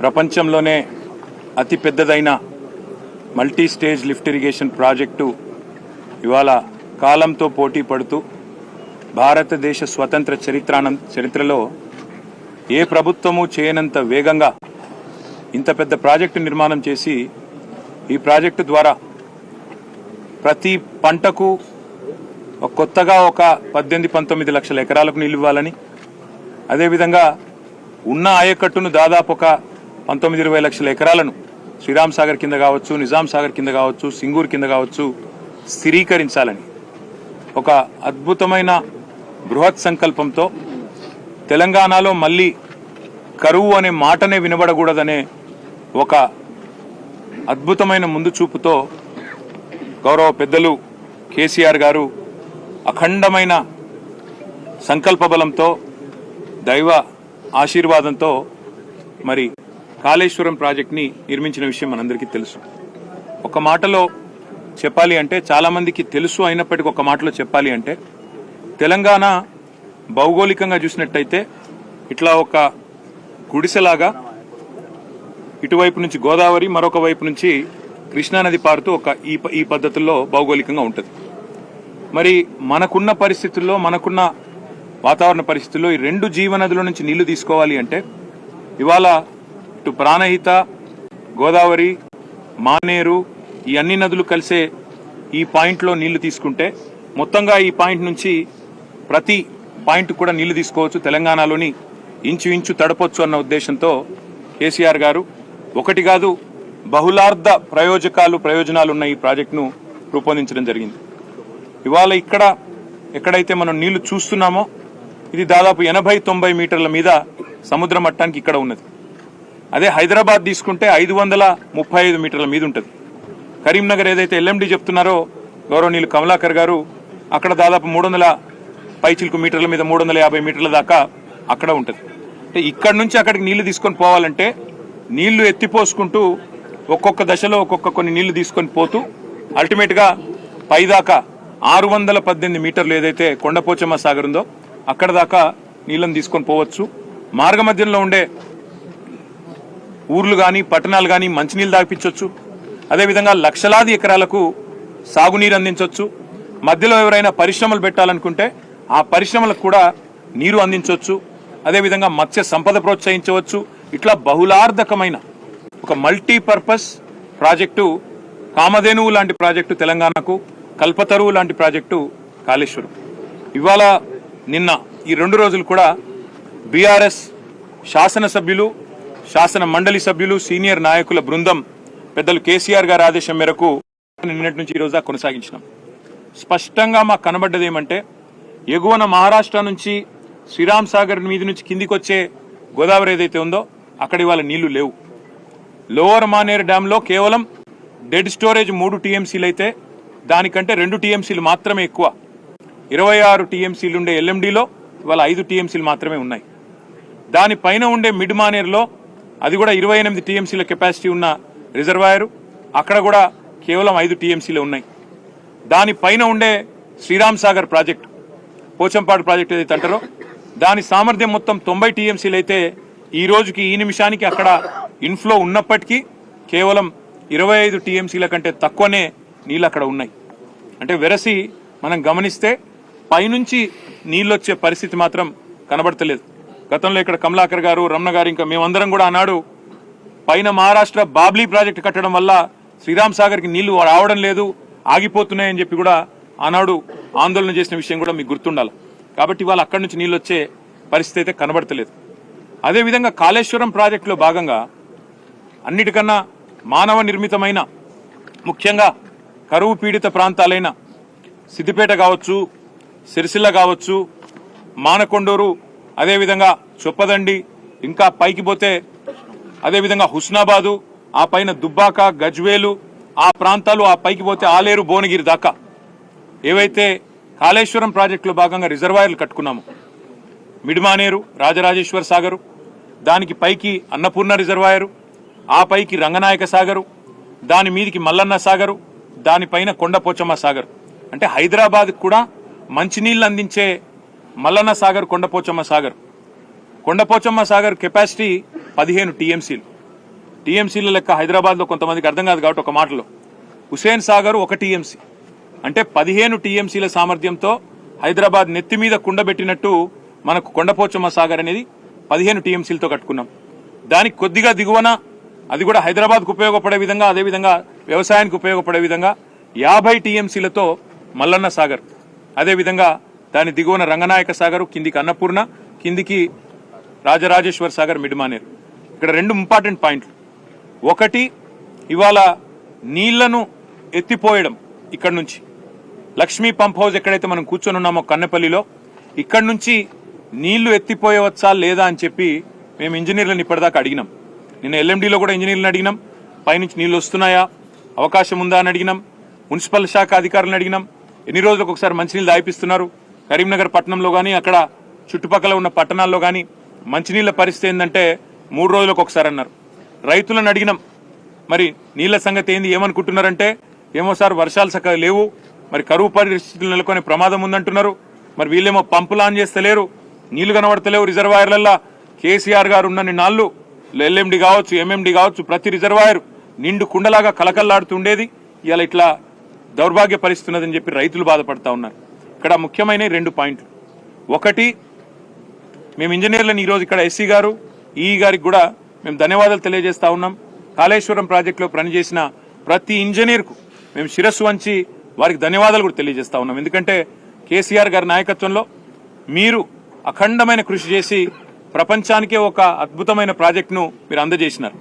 ప్రపంచంలోనే అతి పెద్దదైన multi stage lift irrigation project ఇవాళ కాలంతో పోటీ పడుతూ భారతదేశ స్వతంత్ర చరిత్రానం చరిత్రలో ఏ ప్రభుత్వము చేయనంత వేగంగా ఇంత పెద్ద ప్రాజెక్టు నిర్మాణం చేసి ఈ ప్రాజెక్టు ద్వారా ప్రతి పంటకు కొత్తగా ఒక పద్దెనిమిది పంతొమ్మిది లక్షల ఎకరాలకు నీళ్ళు ఇవ్వాలని అదేవిధంగా ఉన్న ఆయకట్టును దాదాపు ఒక పంతొమ్మిది ఇరవై లక్షల ఎకరాలను శ్రీరామ్ సాగర్ కింద కావచ్చు నిజాం సాగర్ కింద కావచ్చు సింగూర్ కింద కావచ్చు స్థిరీకరించాలని. ఒక అద్భుతమైన బృహత్ సంకల్పంతో తెలంగాణలో మళ్ళీ కరువు అనే మాటనే వినబడకూడదనే ఒక అద్భుతమైన ముందు చూపుతో గౌరవ పెద్దలు కేసీఆర్ గారు అఖండమైన సంకల్ప బలంతో దైవ ఆశీర్వాదంతో మరి కాళేశ్వరం ప్రాజెక్ట్ని నిర్మించిన విషయం మనందరికీ తెలుసు. ఒక మాటలో చెప్పాలి అంటే చాలామందికి తెలుసు అయినప్పటికీ ఒక మాటలో చెప్పాలి అంటే తెలంగాణ భౌగోళికంగా చూసినట్టయితే ఇట్లా ఒక గుడిసెలాగా ఇటువైపు నుంచి గోదావరి మరొక వైపు నుంచి కృష్ణానది పారుతూ ఒక ఈ ప- ఈ పద్ధతుల్లో భౌగోళికంగా ఉంటుంది. మరి మనకున్న పరిస్థితుల్లో మనకున్న వాతావరణ పరిస్థితుల్లో ఈ రెండు జీవనదుల నుంచి నీళ్ళు తీసుకోవాలి అంటే ఇవాళ అటు ప్రాణహిత గోదావరి మానేరు ఈ అన్ని నదులు కలిసే ఈ పాయింట్లో నీళ్ళు తీసుకుంటే మొత్తంగా ఈ పాయింట్ నుంచి ప్రతి పాయింట్ కూడా నీళ్ళు తీసుకోవచ్చు తెలంగాణలోని ఇంచు ఇంచు తడపొచ్చు అన్న ఉద్దేశంతో కేసీఆర్ గారు. ఒకటి కాదు బహుళార్థ ప్రయోజకాలు ప్రయోజనాలు ఉన్న ఈ ప్రాజెక్టును రూపొందించడం జరిగింది. ఇవాళ ఇక్కడ ఎక్కడైతే మనం నీళ్ళు చూస్తున్నామో ఇది దాదాపు ఎనభై తొంభై మీటర్ల మీద సముద్ర మట్టానికి ఇక్కడ ఉన్నది. అదే హైదరాబాద్ తీసుకుంటే ఐదు వందల ముప్పై ఐదు మీటర్ల మీద ఉంటుంది. కరీంనగర్ ఏదైతే ఎల్ఎండి చెప్తున్నారో గౌరవనీయులు కమలాకర్ గారు అక్కడ దాదాపు మూడు వందల పైచిలుకు మీటర్ల మీద మూడు వందల యాభై మీటర్ల దాకా అక్కడ ఉంటుంది. అంటే ఇక్కడ నుంచి అక్కడికి నీళ్ళు తీసుకొని పోవాలంటే నీళ్ళు ఎత్తిపోసుకుంటూ ఒక్కొక్క దశలో ఒక్కొక్క కొన్ని నీళ్ళు తీసుకొని పోతూ అల్టిమేట్గా పైదాకా ఆరు వందల పద్దెనిమిది మీటర్లు ఏదైతే కొండపోచమ్మ సాగర్ ఉందో అక్కడ దాకా నీళ్ళని తీసుకొని పోవచ్చు. మార్గ మధ్యంలో ఉండే ఊర్లు కానీ పట్టణాలు కానీ మంచినీళ్ళు తాగిపించవచ్చు అదేవిధంగా లక్షలాది ఎకరాలకు సాగునీరు అందించవచ్చు మధ్యలో ఎవరైనా పరిశ్రమలు పెట్టాలనుకుంటే ఆ పరిశ్రమలకు కూడా నీరు అందించవచ్చు అదేవిధంగా మత్స్య సంపద ప్రోత్సహించవచ్చు. ఇట్లా బహుళార్థకమైన ఒక మల్టీపర్పస్ ప్రాజెక్టు కామధేనువు లాంటి ప్రాజెక్టు తెలంగాణకు కల్పతరువు లాంటి ప్రాజెక్టు కాళేశ్వరం. ఇవాళ నిన్న ఈ రెండు రోజులు కూడా బీఆర్ఎస్ శాసనసభ్యులు శాసన మండలి సభ్యులు సీనియర్ నాయకుల బృందం పెద్దలు కేసీఆర్ గారి ఆదేశం మేరకు నిన్నటి నుంచి ఈ రోజు కొనసాగించినాం. స్పష్టంగా మాకు కనబడ్డది ఏమంటే ఎగువన మహారాష్ట్ర నుంచి శ్రీరామ్ సాగర్ మీద నుంచి కిందికి వచ్చే గోదావరి ఏదైతే ఉందో అక్కడ ఇవాళ నీళ్ళు లేవు. లోవర్ మానేర్ డ్యాంలో కేవలం డెడ్ స్టోరేజ్ మూడు టీఎంసీలు అయితే దానికంటే రెండు టీఎంసీలు మాత్రమే ఎక్కువ. ఇరవై ఆరు టీఎంసీలు ఉండే ఎల్ఎండిలో ఇవాళ ఐదు టీఎంసీలు మాత్రమే ఉన్నాయి. దానిపైన ఉండే మిడ్ మానేర్లో అది కూడా ఇరవై ఎనిమిది టీఎంసీల కెపాసిటీ ఉన్న రిజర్వాయరు. అక్కడ కూడా కేవలం ఐదు టీఎంసీలు ఉన్నాయి. దానిపైన ఉండే శ్రీరామ్ సాగర్ ప్రాజెక్ట్ పోచంపాడు ప్రాజెక్ట్ ఏదైతే అంటారో దాని సామర్థ్యం మొత్తం తొంభై టీఎంసీలు అయితే ఈ రోజుకి ఈ నిమిషానికి అక్కడ ఇన్ఫ్లో ఉన్నప్పటికీ కేవలం ఇరవై ఐదు టీఎంసీల కంటే తక్కువనే నీళ్ళు అక్కడ ఉన్నాయి. అంటే వెరసి మనం గమనిస్తే పైనుంచి నీళ్ళొచ్చే పరిస్థితి మాత్రం కనబడతలేదు. గతంలో ఇక్కడ కమలాకర్ గారు రమణ గారు ఇంకా మేమందరం కూడా అన్నాడు పైన మహారాష్ట్ర బాబ్లీ ప్రాజెక్టు కట్టడం వల్ల శ్రీరామ్ సాగర్కి నీళ్ళు రావడం లేదు ఆగిపోతున్నాయని చెప్పి కూడా ఆనాడు ఆందోళన చేసిన విషయం కూడా మీకు గుర్తుండాలి. కాబట్టి వాళ్ళు అక్కడి నుంచి నీళ్ళు వచ్చే పరిస్థితి అయితే కనబడతలేదు. అదేవిధంగా కాళేశ్వరం ప్రాజెక్టులో భాగంగా అన్నిటికన్నా మానవ నిర్మితమైన ముఖ్యంగా కరువు పీడిత ప్రాంతాలైన సిద్దిపేట కావచ్చు సిరిసిల్ల కావచ్చు మానకొండూరు అదేవిధంగా చొప్పదండి ఇంకా పైకి పోతే అదేవిధంగా హుస్నాబాదు ఆ పైన దుబ్బాక గజ్వేలు ఆ ప్రాంతాలు ఆ పైకి పోతే ఆలేరు భువనగిరి దాకా. ఏవైతే కాళేశ్వరం ప్రాజెక్టులో భాగంగా రిజర్వాయర్లు కట్టుకున్నాము మిడిమానేరు రాజరాజేశ్వర సాగరు దానికి పైకి అన్నపూర్ణ రిజర్వాయరు ఆ పైకి రంగనాయక సాగరు దాని మీదికి మల్లన్న సాగరు దానిపైన కొండపోచమ్మ సాగర్. అంటే హైదరాబాద్ కూడా మంచినీళ్ళు అందించే మల్లన్న సాగర్ కొండపోచమ్మ సాగర్. కొండపోచమ్మ సాగర్ కెపాసిటీ పదిహేను టీఎంసీలు. టీఎంసీల లెక్క హైదరాబాద్లో కొంతమందికి అర్థం కాదు కాబట్టి ఒక మాటలో. హుసేన్ సాగర్ ఒక టీఎంసీ. అంటే పదిహేను టీఎంసీల సామర్థ్యంతో హైదరాబాద్ నెత్తి మీద కుండబెట్టినట్టు మనకు కొండపోచమ్మ సాగర్ అనేది పదిహేను టీఎంసీలతో కట్టుకున్నాం. దానికి కొద్దిగా దిగువన అది కూడా హైదరాబాద్కు ఉపయోగపడే విధంగా అదేవిధంగా వ్యవసాయానికి ఉపయోగపడే విధంగా యాభై టీఎంసీలతో మల్లన్న సాగర్. అదేవిధంగా దాని దిగువన రంగనాయక సాగర్ కిందికి అన్నపూర్ణ కిందికి రాజరాజేశ్వర్ సాగర్ మిడిమానేర్. ఇక్కడ రెండు ఇంపార్టెంట్ పాయింట్లు. ఒకటి ఇవాళ నీళ్ళను ఎత్తిపోయడం ఇక్కడ నుంచి. లక్ష్మీ పంప్ హౌస్ ఎక్కడైతే మనం కూర్చొని ఉన్నామో కన్నెపల్లిలో ఇక్కడ నుంచి నీళ్ళు ఎత్తిపోయవచ్చా లేదా అని చెప్పి మేము ఇంజనీర్లను ఇప్పటిదాకా అడిగినాం. నిన్న ఎల్ఎండిలో కూడా ఇంజనీర్లను అడిగినాం. పైనుంచి నీళ్ళు వస్తున్నాయా? అవకాశం ఉందా అని అడిగినాం. మున్సిపల్ శాఖ అధికారులను అడిగినాం. ఎన్ని రోజులకు ఒకసారి మంచినీళ్ళు దాయిపిస్తున్నారు? కరీంనగర్ పట్టణంలో కానీ అక్కడ చుట్టుపక్కల ఉన్న పట్టణాల్లో కానీ మంచినీళ్ళ పరిస్థితి ఏంటంటే మూడు రోజులకు ఒకసారి అన్నారు. రైతులను అడిగినాం. మరి నీళ్ళ సంగతి ఏంది? ఏమనుకుంటున్నారంటే ఏమో సార్ వర్షాలు చక్కగా లేవు. మరి కరువు పరిస్థితులు నెలకొనే ప్రమాదం ఉందంటున్నారు. మరి వీళ్ళేమో పంపులు ఆన్ చేస్తలేరు. నీళ్ళు కనబడతలేవు రిజర్వాయర్లల్లో. కేసీఆర్ గారు ఉన్న నాళ్ళు ఎల్ఎండి కావచ్చు ఎంఎండి కావచ్చు ప్రతి రిజర్వాయర్ నిండు కుండలాగా కలకల్లాడుతుండేది ఇలా ఇట్లా దౌర్భాగ్య పరిస్థితున్నదని చెప్పి రైతులు బాధపడతా ఉన్నారు. ఇక్కడ ముఖ్యమైన రెండు పాయింట్లు. ఒకటి మేము ఇంజనీర్లను ఈరోజు ఇక్కడ ఎస్సీ గారు ఈ గారికి కూడా మేము ధన్యవాదాలు తెలియజేస్తా ఉన్నాం. కాళేశ్వరం ప్రాజెక్టులో పనిచేసిన ప్రతి ఇంజనీర్కు మేము శిరస్సు వంచి వారికి ధన్యవాదాలు కూడా తెలియజేస్తా ఉన్నాం. ఎందుకంటే కేసీఆర్ గారి నాయకత్వంలో మీరు అఖండమైన కృషి చేసి ప్రపంచానికే ఒక అద్భుతమైన ప్రాజెక్టును మీరు అందజేసినారు.